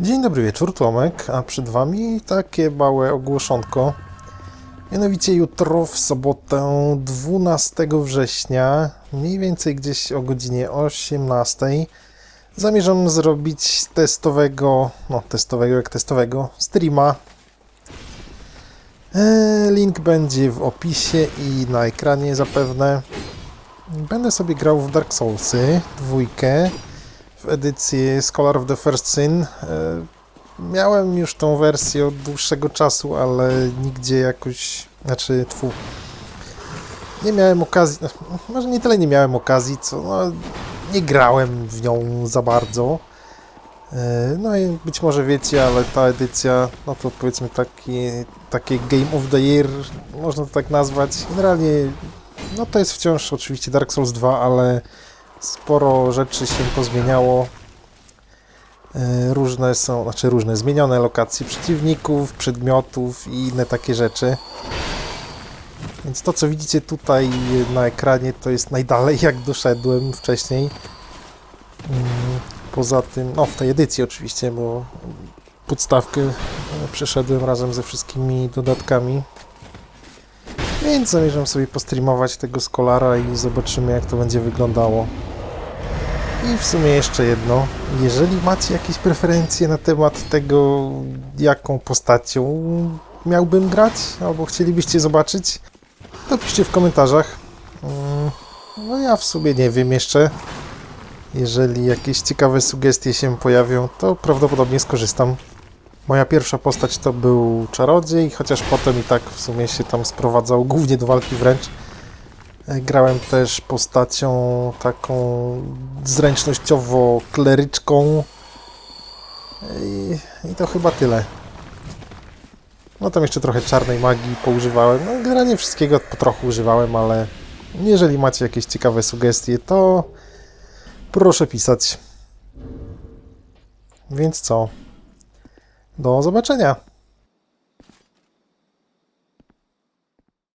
Dzień dobry wieczór, Tomek, a przed Wami takie małe ogłoszonko. Mianowicie jutro, w sobotę 12 września, mniej więcej gdzieś o godzinie 18, zamierzam zrobić testowego, no testowego jak testowego, streama. E, Link będzie w opisie i na ekranie zapewne. Będę sobie grał w Dark Soulsy, dwójkę, w edycji Scholar of the First Sin. E, Miałem już tą wersję od dłuższego czasu, ale nigdzie jakoś, znaczy, tfu, nie miałem okazji, no, może nie tyle nie miałem okazji, co no, nie grałem w nią za bardzo. E, No i być może wiecie, ale ta edycja, no to powiedzmy taki, takie Game of the Year, można to tak nazwać. Generalnie, no to jest wciąż oczywiście Dark Souls 2, ale sporo rzeczy się pozmieniało. E, Różne są, znaczy różne, zmienione lokacje przeciwników, przedmiotów i inne takie rzeczy. Więc to, co widzicie tutaj na ekranie, to jest najdalej, jak doszedłem wcześniej. Mm, Poza tym, no w tej edycji oczywiście, bo podstawkę e, przeszedłem razem ze wszystkimi dodatkami. Więc zamierzam sobie postreamować tego Skolara i zobaczymy, jak to będzie wyglądało. I w sumie jeszcze jedno. Jeżeli macie jakieś preferencje na temat tego, jaką postacią miałbym grać, albo chcielibyście zobaczyć, to piszcie w komentarzach. Mm, No ja w sumie nie wiem jeszcze. Jeżeli jakieś ciekawe sugestie się pojawią, to prawdopodobnie skorzystam. Moja pierwsza postać to był czarodziej, chociaż potem i tak w sumie się tam sprowadzał głównie do walki wręcz. E, Grałem też postacią taką zręcznościowo kleryczką. I, I to chyba tyle. No tam jeszcze trochę czarnej magii poużywałem. No generalnie wszystkiego po trochu używałem, ale jeżeli macie jakieś ciekawe sugestie, to proszę pisać. Więc co? Do zobaczenia.